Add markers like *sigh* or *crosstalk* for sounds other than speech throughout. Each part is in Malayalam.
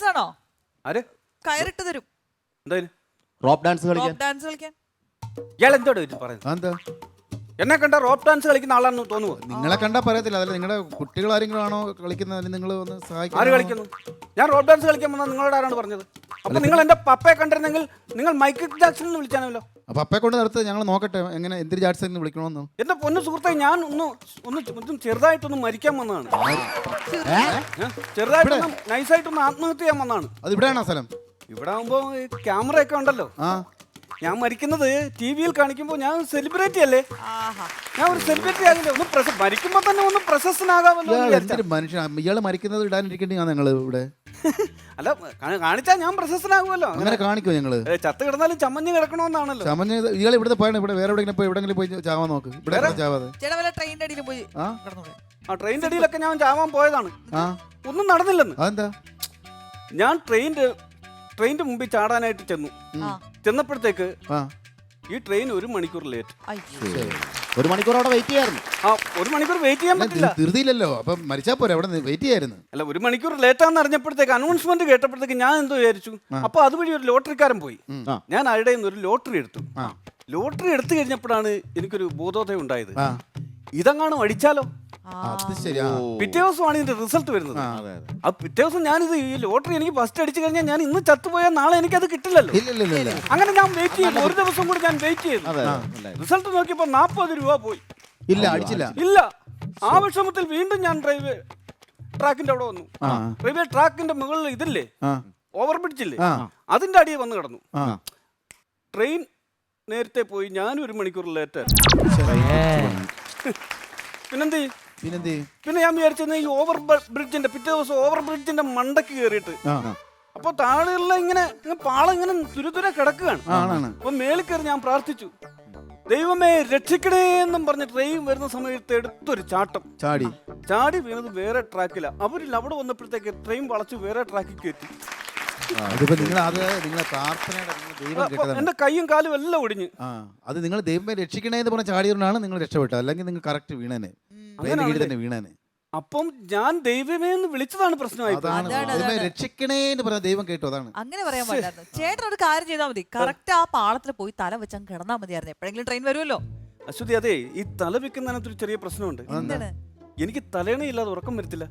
ഡാൻസ് ആണോ? ആര്? കയറിട്ട് തരും. എന്തായാലും റോപ്പ് ഡാൻസ് കളിക്കാൻ. റോപ്പ് ഡാൻസ് കളിക്കാൻ. ഇയാൾ എന്തോട് പറയുന്നത്? എന്താ എന്നെ കണ്ട റോപ്പ് ഡാൻസ് കളിക്കുന്ന ആളാണെന്ന് തോന്നുന്നു നിങ്ങളെ കണ്ടാ പറയത്തില്ല. അതല്ല നിങ്ങളുടെ കുട്ടികൾ ആരെങ്കിലും ആണോ കളിക്കുന്നത്? അല്ലെങ്കിൽ നിങ്ങൾ ഒന്ന് ആര് കളിക്കുന്നു? ഞാൻ റോപ്പ് ഡാൻസ് കളിക്കാൻ വന്നാൽ നിങ്ങളോട് ആരാണ് പറഞ്ഞത്? അപ്പൊ നിങ്ങൾ എന്റെ പപ്പയെ കണ്ടിരുന്നെങ്കിൽ നിങ്ങൾ മൈക്കിൾ ജാക്സൺ എന്ന് വിളിച്ചാണല്ലോ അപ്പൊ അപ്പയെ കൊണ്ട് നടത്തുക ഞങ്ങൾ നോക്കട്ടെ എങ്ങനെ എന്തിരി ജാഡ്സ് എന്ന് വിളിക്കണമെന്ന്. എന്റെ പൊന്നു സുഹൃത്തെ ഞാൻ ഒന്ന് ഒന്ന് ഒന്ന് ചെറുതായിട്ടൊന്ന് മരിക്കാൻ വന്നതാണ്? ചെറുതായിട്ടൊന്ന് നൈസായിട്ടൊന്ന് ആത്മഹത്യ ചെയ്യാൻ വന്നതാണ്. അത് ഇവിടെയാണോ സ്ഥലം? ഇവിടെ ആകുമ്പോ ക്യാമറ ഒക്കെ ഉണ്ടല്ലോ. ആ. ഞാൻ മരിക്കുന്നത് ടി വിയിൽ കാണിക്കുമ്പോൾ ഞാൻ സെലിബ്രിറ്റി അല്ലേ? ആഹാ. ഞാൻ ഒരു സെലിബ്രിറ്റി ആകില്ലേ ഒന്ന് പ്രശ മരിക്കുമ്പോ തന്നെ ഒന്ന് പ്രശസ്തനാകാമല്ലോ എന്ന് ഇയാൾ വിചാരിച്ചാ. എന്തൊരു മനുഷ്യൻ ഇയാൾ മരിക്കുന്നത് ഇടാനിരിക്കേണ്ടി ഞങ്ങൾ ഇവിടെ. *laughs* അല്ല കാണിച്ചാ ഞാൻ പ്രശസ്തനാകുമല്ലോ. അങ്ങനെ അങ്ങനെ കാണിക്കോ ഞങ്ങൾ. ഏ, ചത്ത് കിടന്നാലും ചമ്മഞ്ഞ് കിടക്കണമെന്നാണല്ലോ. ചമഞ്ഞ ഇയാൾ ഇവിടുത്തെ പോയാണ് ഇവിടെ വേറെ എവിടെയെങ്കിലും പോയി എവിടെങ്കിലും പോയി ചാവാൻ നോക്ക്. ഇവിടെ കിടന്ന് ചാവാതെ. ചേട്ടാ വല്ല ട്രെയിനിന്റെ അടിയിൽ പോയി ആ? കിടന്നൂടെ ആ ട്രെയിനിന്റെ അടിയിലൊക്കെ ഞാൻ ചാവാൻ പോയതാണ്. ആ? ഒന്നും നടന്നില്ലെന്ന്. അതെന്താ? ഞാൻ ട്രെയിന്റെ ട്രെയിന്റെ മുമ്പിൽ ചാടാനായിട്ട് ചെന്നു. ആ. ചെന്നപ്പോഴത്തേക്ക് ഈ ട്രെയിൻ ഒരു മണിക്കൂർ ലേറ്റ് ഒരു മണിക്കൂർ അവിടെ വെയിറ്റ് ചെയ്യായിരുന്നു. ആ ഒരു മണിക്കൂർ വെയിറ്റ് ചെയ്യാൻ പറ്റില്ല. തീർത്തിയില്ലല്ലോ അപ്പൊ മരിച്ചാ പോരെ അവിടെ വെയിറ്റ് ചെയ്യായിരുന്നു. അല്ല ഒരു മണിക്കൂർ ലേറ്റാന്ന് അറിഞ്ഞപ്പോഴത്തേക്ക് അനൗൺസ്മെന്റ് കേട്ടപ്പോഴത്തേക്ക് ഞാൻ എന്തോ വിചാരിച്ചു. അപ്പൊ അതുവഴി ഒരു ലോട്ടറിക്കാരൻ പോയി. ഞാൻ അവിടെ നിന്ന് ഒരു ലോട്ടറി എടുത്തു. ലോട്ടറി എടുത്തു കഴിഞ്ഞപ്പോഴാണ് എനിക്കൊരു ബോധോദയം ഉണ്ടായത്. ഇതങ്ങാണ് അടിച്ചാലോ? അത് ശരി ആ പിറ്റേ ദിവസമാണ് ഇതിന്റെ റിസൾട്ട് വരുന്നത്. അതെ അതെ. ആ പിറ്റേ ദിവസം ഞാനിത് ഈ ലോട്ടറി എനിക്ക് ഫസ്റ്റ് അടിച്ചു കഴിഞ്ഞാൽ ഞാൻ ഇന്ന് ചത്തുപോയാൽ നാളെ എനിക്ക് അത് കിട്ടില്ലല്ലോ. ഇല്ല ഇല്ല ഇല്ല ഇല്ല അങ്ങനെ ഞാൻ വെയിറ്റ് ചെയ്തു. ഒരു ദിവസം കൂടി ഞാൻ വെയിറ്റ് ചെയ്തു. അതെ അതെ. റിസൾട്ട് നോക്കിയപ്പോ നാൽപ്പത് രൂപ പോയി. ഇല്ല അടിച്ചില്ല. ഇല്ല. ആ വിഷമത്തിൽ വീണ്ടും ഞാൻ റെയിൽവേ ട്രാക്കിന്റെ അവിടെ വന്നു. ആ. റെയിൽവേ ട്രാക്കിന്റെ മുകളിൽ ഇതില്ലേ? ആ. ഓവർ ബ്രിഡ്ജില്ലേ ആ. അതിന്റെ അടിയിൽ വന്ന് കിടന്നു. ആ. ട്രെയിൻ നേരത്തെ പോയി. ഞാൻ ഒരു മണിക്കൂർ ലേറ്റ് പിന്നെന്ത് പിന്നെന്തി പിന്നെ ഞാൻ വിചാരിച്ചത് ഈ ഓവർ ബ്രിഡ്ജിന്റെ പിറ്റേ ദിവസം ഓവർ ബ്രിഡ്ജിന്റെ മണ്ടക്ക് കയറിയിട്ട് അപ്പൊ താഴെയുള്ള ഇങ്ങനെ പാളം ഇങ്ങനെ തുരുതുര കിടക്കുകയാണ്. അപ്പൊ മേളിൽ കയറി ഞാൻ പ്രാർത്ഥിച്ചു. ദൈവമേ രക്ഷിക്കണേ എന്നും പറഞ്ഞ് ട്രെയിൻ വരുന്ന സമയത്ത് എടുത്തൊരു ചാട്ടം. ചാടി. ചാടി വീണത് വേറെ ട്രാക്കില അവരിൽ അവിടെ വന്നപ്പോഴത്തേക്ക് ട്രെയിൻ വളച്ച് വേറെ ട്രാക്കിൽ കയറ്റി. അതിപ്പോ നിങ്ങൾ അത് നിങ്ങളെ പ്രാർത്ഥനയുടെ നിങ്ങൾ ദൈവം കേട്ടതാണ് എന്റെ കൈയും കാലും എല്ലാം ഒടിഞ്ഞ്. ആ അത് നിങ്ങൾ ദൈവമേ രക്ഷിക്കണേ എന്ന് പറഞ്ഞ ചാടിയോണ്ടാണ് നിങ്ങൾ രക്ഷപ്പെട്ടത്. അല്ലെങ്കിൽ നിങ്ങൾ കറക്റ്റ് വീണേനെ. കീഴിൽ തന്നെ വീണേനെ. അപ്പം ഞാൻ ദൈവമേ എന്ന് വിളിച്ചതാണ് പ്രശ്നമായി അതാണ്, ദൈവമേ രക്ഷിക്കണേ എന്ന് പറഞ്ഞ ദൈവം കേട്ടു അതാണ്. അങ്ങനെ പറയാൻ പാടില്ലായിരുന്നു. ചേട്ടൻ ഒരു കാര്യം ചെയ്താൽ മതി. കറക്റ്റ് ആ പാളത്തിൽ പോയി തല വെച്ചാൽ കിടന്നാൽ മതിയായിരുന്നു. എപ്പോഴെങ്കിലും ട്രെയിൻ വരുമല്ലോ. അശ്വതി അതെ ഈ തല വെക്കുന്നതിനകത്തൊരു ചെറിയ പ്രശ്നമുണ്ട്. എന്താണ്? എനിക്ക് തലേണയില്ലാതെ ഉറക്കം വരത്തില്ല.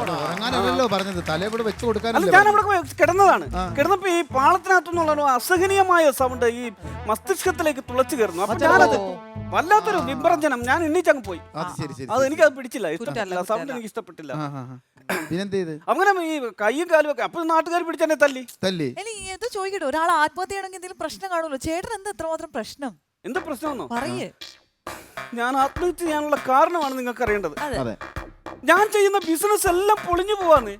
ഉറങ്ങാനല്ലോ പറഞ്ഞത്. തലയോട് വെച്ച് കൊടുക്കാനല്ലേ ഞാൻ അവിടെ കിടന്നതാണ്. കിടന്നപ്പോ ഈ പാളത്തിനകത്തുനിന്നുള്ള അസഹനീയമായ സൗണ്ട് ഈ മസ്തിഷ്കത്തിലേക്ക് തുളച്ചു കയറുന്നു. അപ്പൊ ഞാനത് വല്ലാത്തൊരു വിഭ്രഞ്ജനം ഞാൻ എണ്ണീച്ചങ്ങ് പോയി. അത് എനിക്ക് ശരി അത് പിടിച്ചില്ല. ഇഷ്ടപ്പെട്ടില്ല സൗണ്ട് എനിക്ക് ഇഷ്ടപ്പെട്ടില്ല അങ്ങനെ ഈ കൈയും കാലും ഒക്കെ അപ്പൊ നാട്ടുകാർ പിടിച്ചെന്നെ തല്ലി. തല്ലി. എന്ത് ഇത് ചോദിക്കട്ടെ ഒരാൾ ആത്മഹത്യ എന്തെങ്കിലും പ്രശ്നം കാണുമല്ലോ. ചേട്ടൻ എന്താ എത്രമാത്രം പ്രശ്നം? എന്താ പ്രശ്നമെന്നോ? പറയേ. ഞാൻ ആത്മഹത്യ ചെയ്യാനുള്ള കാരണമാണ് നിങ്ങൾക്ക് അറിയേണ്ടത്. അതെ. ഞാൻ ചെയ്യുന്ന ബിസിനസ് എല്ലാം പൊളിഞ്ഞു പോവാന്ന്.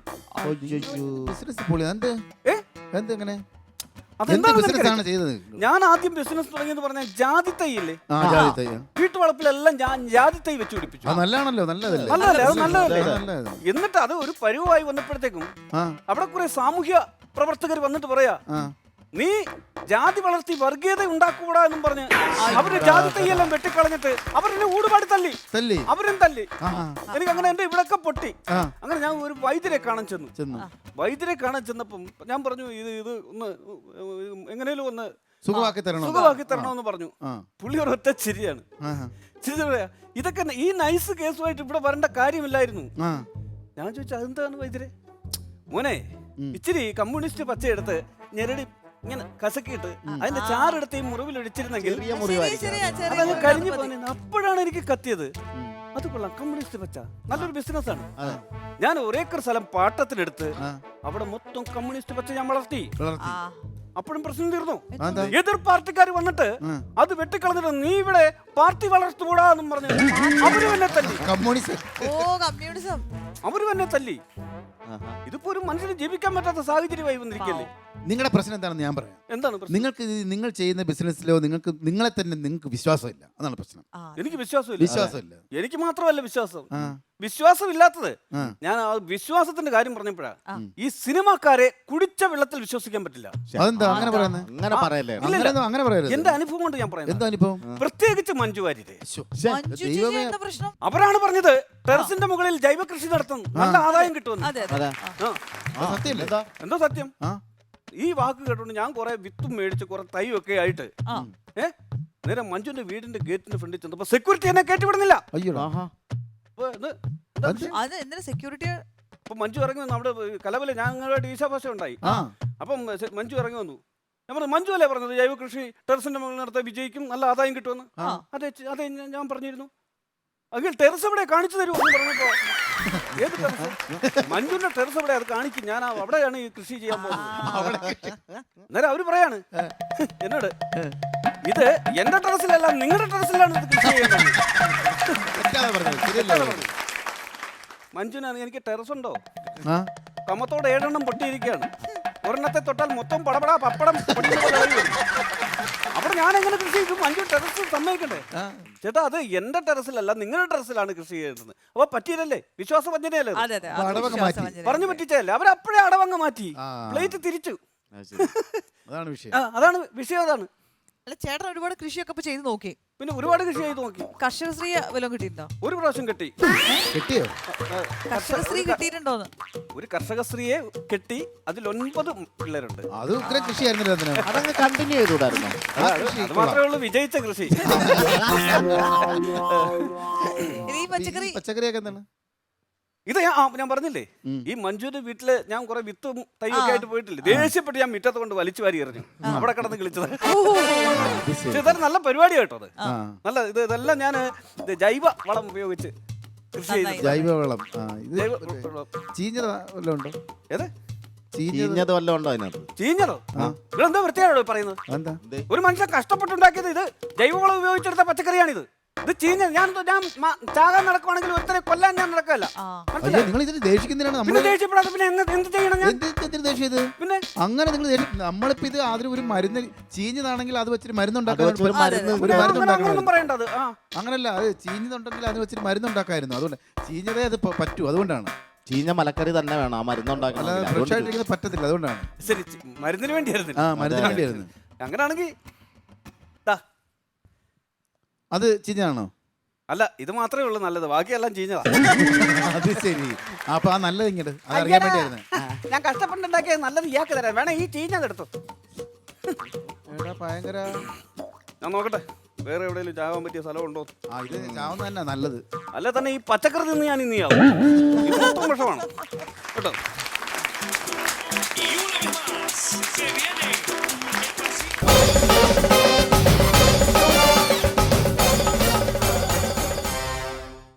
ബിസിനസ് പൊളി എന്ത് ഏ ചെയ്തത്? ഞാൻ ആദ്യം ബിസിനസ് തുടങ്ങിയെന്ന് പറഞ്ഞ ജാതി തൈയില്ലേ. വീട്ടുവളപ്പിലെല്ലാം ഞാൻ ജാതി തൈ വെച്ച് പിടിപ്പിച്ചു. നല്ലതാണല്ലോ നല്ലതല്ലേ? നല്ലതല്ലേ അത് നല്ലതല്ലേ? നല്ലത് എന്നിട്ട് അത് ഒരു പരുവായി വന്നപ്പോഴത്തേക്കും ആ. അവിടെ കുറെ സാമൂഹ്യ പ്രവർത്തകർ വന്നിട്ട് പറയാ ആ. നീ ജാതി വളർത്തി വർഗീയത ഉണ്ടാക്കൂടാ എന്നും പറഞ്ഞ് അവർ ജാതി തയ്യെല്ലാം വെട്ടിക്കളഞ്ഞിട്ട് അവരെന്നെ ഊടുപാടി തല്ലി. തല്ലി? അവരും തല്ലി. എനിക്ക് അങ്ങനെ എന്റെ ഇവിടൊക്കെ പൊട്ടി. അങ്ങനെ ഞാൻ ഒരു വൈദ്യരെ കാണാൻ ചെന്നു. ചെന്നു. വൈദ്യരെ കാണാൻ ചെന്നപ്പം ഞാൻ പറഞ്ഞു ഇത് ഇത് ഒന്ന് എങ്ങനെയും ഒന്ന് സുഖമാക്കി തരണം? സുഖമാക്കി തരണമെന്ന് പറഞ്ഞു. പുള്ളി ഒരൊറ്റ ചിരിയാണ്. ചിരി പറയാ ഇതൊക്കെ ഈ നൈസ് കേസുമായിട്ട് ഇവിടെ വരേണ്ട കാര്യമില്ലായിരുന്നു. ഞാൻ ചോദിച്ചു അതെന്താണ് വൈദ്യരെ? മോനെ ഇച്ചിരി കമ്മ്യൂണിസ്റ്റ് പച്ചയെടുത്ത് ഞെരടി ഇങ്ങനെ കസക്കിയിട്ട് അതിന്റെ ചാറെടുത്ത് ഈ ചെറിയ അതങ്ങ് കരിഞ്ഞു മതി. അപ്പോഴാണ് എനിക്ക് കത്തിയത്. അത് കൊള്ളാം കമ്മ്യൂണിസ്റ്റ് പച്ച നല്ലൊരു ബിസിനസ് ആണ് ഞാൻ ഒരേക്കർ സ്ഥലം പാട്ടത്തിനെടുത്ത്. അവിടെ മൊത്തം കമ്മ്യൂണിസ്റ്റ് പച്ച ഞാൻ വളർത്തി. വളർത്തി. അപ്പോഴും പ്രശ്നം തീർന്നു? എതിർ പാർട്ടിക്കാർ വന്നിട്ട്. അത് വെട്ടിക്കളഞ്ഞിട്ട് നീ ഇവിടെ പാർട്ടി വളർത്തുകൂടാ എന്നും പറഞ്ഞു. അവർ എന്നെ കമ്മ്യൂണിസ്റ്റ്. ഓ കമ്മ്യൂണിസം. അവർ തന്നെ തല്ലി. ഇതിപ്പോ ഒരു മനുഷ്യന് ജീവിക്കാൻ പറ്റാത്ത സാഹചര്യമായി വന്നിരിക്കല്ലേ? നിങ്ങളുടെ പ്രശ്നം എന്താണെന്ന് ഞാൻ പറയാം. എന്താണ് പ്രശ്നം? നിങ്ങൾക്ക് ഇത് നിങ്ങൾ ചെയ്യുന്ന ബിസിനസ്സിലോ നിങ്ങൾക്ക് നിങ്ങളെ തന്നെ നിങ്ങൾക്ക് വിശ്വാസമില്ല. അതാണ് പ്രശ്നം. എനിക്ക് വിശ്വാസമില്ല. വിശ്വാസമില്ല. എനിക്ക് മാത്രമല്ല വിശ്വാസം. ആ. വിശ്വാസമില്ലാത്തത് ആ. ഞാൻ ആ വിശ്വാസത്തിന്റെ കാര്യം പറഞ്ഞപ്പോഴാ ഈ സിനിമാക്കാരെ കുടിച്ച വെള്ളത്തിൽ വിശ്വസിക്കാൻ പറ്റില്ല. അതെന്താ? അങ്ങനെ പറയുന്നത് അങ്ങനെ പറയല്ലേ? ഇല്ല, ഇല്ല. അങ്ങനെ അങ്ങനെ പറയരുത്. എന്റെ അനുഭവം കൊണ്ട് ഞാൻ പറയുന്നത്. എന്താ അനുഭവം? പ്രത്യേകിച്ച് മഞ്ജു വാര്യരെ ശ്ശോ, മഞ്ജു ചേച്ചി എന്താ പ്രശ്നം? അവരാണ് പറഞ്ഞത് ടെറസിന്റെ മുകളിൽ ജൈവ കൃഷി നടത്തും നല്ല ആദായം കിട്ടുമെന്ന്. അതെ അതെ. അതെ. ആ. അത് എന്താ? എന്താ സത്യം? ആ. ഈ വാക്ക് കേട്ടോണ്ട് ഞാൻ കുറെ വിത്തും മേടിച്ച് കുറെ തൈ ഒക്കെ ആയിട്ട് ആ. ഏ? നേരെ മഞ്ജുന്റെ വീടിന്റെ ഗേറ്റിന്റെ ഫ്രണ്ടിൽ ചെന്നപ്പോ സെക്യൂരിറ്റി എന്നെ കേട്ടിവിടുന്നില്ല അയ്യോ. ആഹാ. അപ്പൊ ഇത് എന്താ അത് അത് എന്തിനാ സെക്യൂരിറ്റി അപ്പൊ മഞ്ജു ഇറങ്ങി വന്നു. അവിടെ കലവൽ ഞങ്ങളുടെ ഈശാഭാഷ ഉണ്ടായി. ആ. അപ്പം സെ- മഞ്ജു ഇറങ്ങി വന്നു. ഞാൻ പറഞ്ഞു മഞ്ജു അല്ലേ പറഞ്ഞത്? ജൈവ കൃഷി ടെറസിന്റെ മുകളിൽ നടത്താൻ വിജയിക്കും നല്ല ആദായം കിട്ടുമെന്ന്. ആ. അതെ ചെ- അതെ ഞാൻ- ഞാൻ പറഞ്ഞിരുന്നു. അഖിൽ ടെറസ് എവിടെ കാണിച്ചു തരുമോ എന്ന് പറഞ്ഞപ്പോ ഏത് ടെറസ്? മഞ്ജുന്റെ ടെറസ് അവിടെ അത് കാണിക്കും. ഞാൻ ആ- അവിടെയാണ് ഈ കൃഷി ചെയ്യാൻ പോകുന്നത്. അന്നേരം അവർ പറയാണ് എന്നോട് ഇത് എന്റെ ടെറസിലല്ല നിങ്ങളുടെ ടെറസിലാണ് ഇത് കൃഷി ചെയ്യേണ്ടത് തെറ്റാണ് പറഞ്ഞത് ശരിയല്ലേ മഞ്ജുനാണ് എനിക്ക് ടെറസ് ഉണ്ടോ കമ്മത്തോടെ ഏഴെണ്ണം പൊട്ടിയിരിക്കുകയാണ്. ഒരെണ്ണത്തെ തൊട്ടാൽ മൊത്തം പടപടാ പപ്പടം അപ്പൊ. അവിടെ ഞാൻ എങ്ങനെ കൃഷി ചെയ്യും? അഞ്ചു ടെറസ് സമ്മതിക്കണ്ടേ? ചേട്ടാ അത് എന്റെ ടെറസിലല്ല നിങ്ങളുടെ ടെറസിലാണ് കൃഷി ചെയ്യുന്നത്. അപ്പൊ പറ്റിയില്ലല്ലേ? വിശ്വാസം വഞ്ചനയല്ലേ മാറ്റി. പറഞ്ഞു പറ്റിച്ചല്ലേ അവരപ്പോഴേ അടവങ്ങ് മാറ്റി. പ്ലേറ്റ് തിരിച്ചു. അതാണ് വിഷയം. അതാണ് വിഷയം അതാണ്. അല്ല ചേട്ടൻ ഒരുപാട് കൃഷിയൊക്കെ ഇപ്പൊ ചെയ്ത് നോക്കി. പിന്നെ ഒരുപാട് കൃഷി ചെയ്ത് നോക്കി കർഷകശ്രീ വല്ലതും കിട്ടിയിട്ടുണ്ടോ? ഒരു പ്രാവശ്യം കെട്ടി. കിട്ടിയോ? കർഷകശ്രീ കിട്ടിയിട്ടുണ്ടോന്ന്? ഒരു കർഷകശ്രീയെ സ്ത്രീയെ കെട്ടി അതിൽ ഒൻപത് പിള്ളേരുണ്ട്. അത് ഉഗ്ര കൃഷി അതിന്? അതങ്ങ് കണ്ടിന്യൂ ചെയ്തുകൂടായിരുന്നു? ആ കൃഷി അത് മാത്രമേ ഉള്ളൂ വിജയിച്ച കൃഷി. *laughs* ഇനി ഈ പച്ചക്കറി പച്ചക്കറിയൊക്കെ എന്താണ്? ഇത് ഞാൻ ആ, ഞാൻ പറഞ്ഞില്ലേ? ഈ മഞ്ജുവിന്റെ വീട്ടിൽ ഞാൻ കുറെ വിത്തും തൈയൊക്കെ ആയിട്ട് പോയിട്ടില്ലേ? ദേഷ്യപ്പെട്ട് ഞാൻ മിറ്റത്ത് കൊണ്ട് വലിച്ചു വാരി എറിഞ്ഞു. അവിടെ കിടന്ന് കിളിച്ചത്. പക്ഷെ ഇതൊരു നല്ല പരിപാടി കേട്ടോ അത് നല്ല ഇത് ഇതെല്ലാം ഞാൻ ജൈവ വളം ഉപയോഗിച്ച് കൃഷി ചെയ്ത് ജൈവവളം ആ ഇത് ജൈവ വളം. ചീഞ്ഞത് വല്ലതും ഉണ്ടോ? ഏത്? ചീഞ്ഞത് ചീഞ്ഞത് വല്ലതും ഉണ്ടോ അതിനകത്ത്? ചീഞ്ഞതോ? ഇതെന്താ വൃത്തിയാണോ പറയുന്നത്? എന്താ ഒരു മനുഷ്യൻ കഷ്ടപ്പെട്ടുണ്ടാക്കിയത് ഇത് ജൈവവളം ഉപയോഗിച്ചെടുത്ത പച്ചക്കറിയാണിത്. ഇത് ചീഞ്ഞ ഞാൻ ഞാൻ മ- ചാകാൻ നടക്കുവാണെങ്കിൽ ഒരുത്തരെ കൊല്ലാൻ ഞാൻ നടക്കല്ല. അയ്യോ നിങ്ങൾ ഇതിന് ദേഷിക്കുന്നതിനാണ് പിന്നെ നമ്മൾ ദേഷ്യപ്പെടാതെ പിന്നെ എന്ത് എന്ത് ചെയ്യണം ഞാൻ? പിന്നെ അങ്ങനെ നിങ്ങൾ നമ്മളിപ്പോ ഇത് അതിന് ഒരു മരുന്ന് ചീഞ്ഞതാണെങ്കിൽ അത് വെച്ചിട്ട് അത് മരുന്നുണ്ടാക്കാൻ വെച്ച് ഒരു മരുന്ന് ഒരു അങ്ങനെ മരുന്ന് അങ്ങനൊന്നും പറയേണ്ടത്. ആ. അങ്ങനല്ല അത് ചീഞ്ഞതുണ്ടെങ്കിൽ അത് വെച്ചിട്ട് മരുന്നുണ്ടാക്കായിരുന്നു. അതുകൊണ്ട് ചീഞ്ഞതേ അത് പ- പറ്റൂ. അതുകൊണ്ടാണ്. ചീഞ്ഞ മലക്കറി തന്നെ വേണം. ആ മരുന്നുണ്ടാക്കണം. അല്ലാതെ ഫ്രഷ് ആയിട്ടിരിക്കുന്നത് പറ്റത്തില്ല. അതുകൊണ്ടാണ്. ശരി ചി- മരുന്നിന് വേണ്ടിയായിരുന്നു. ആ മരുന്നിന് വേണ്ടിയായിരുന്നു. അങ്ങനെയാണെങ്കിൽ ദാ, അത് ചീഞ്ഞതാണോ? അല്ല ഇത് മാത്രമേ ഉള്ളൂ നല്ലത്. ബാക്കിയെല്ലാം ചീഞ്ഞതാ. അത് ശരി. അപ്പൊ ആ നല്ലത് ഇങ്ങോട്ട് അത് അറിയാൻ വേണ്ടിയായിരുന്നു. ഞാൻ കഷ്ടപ്പെട്ടുണ്ടാക്കിയ നല്ലത് ഇയാൾക്ക് തരാം. വേണേ ഈ ചീഞ്ഞത് എടുത്തു. എടാ ഭയങ്കര. ഞാൻ നോക്കട്ടെ. വേറെ എവിടെയെങ്കിലും ചാകാൻ പറ്റിയ സ്ഥലമുണ്ടോ ആ ഇത് ചാവുന്ന തന്നെ നല്ലത്. അല്ല തന്നെ ഈ പച്ചക്കറി നിന്ന് ഞാൻ ഇന്ന് ആവും ഇത് മൊത്തം വിഷമാണ്. കേട്ടോ?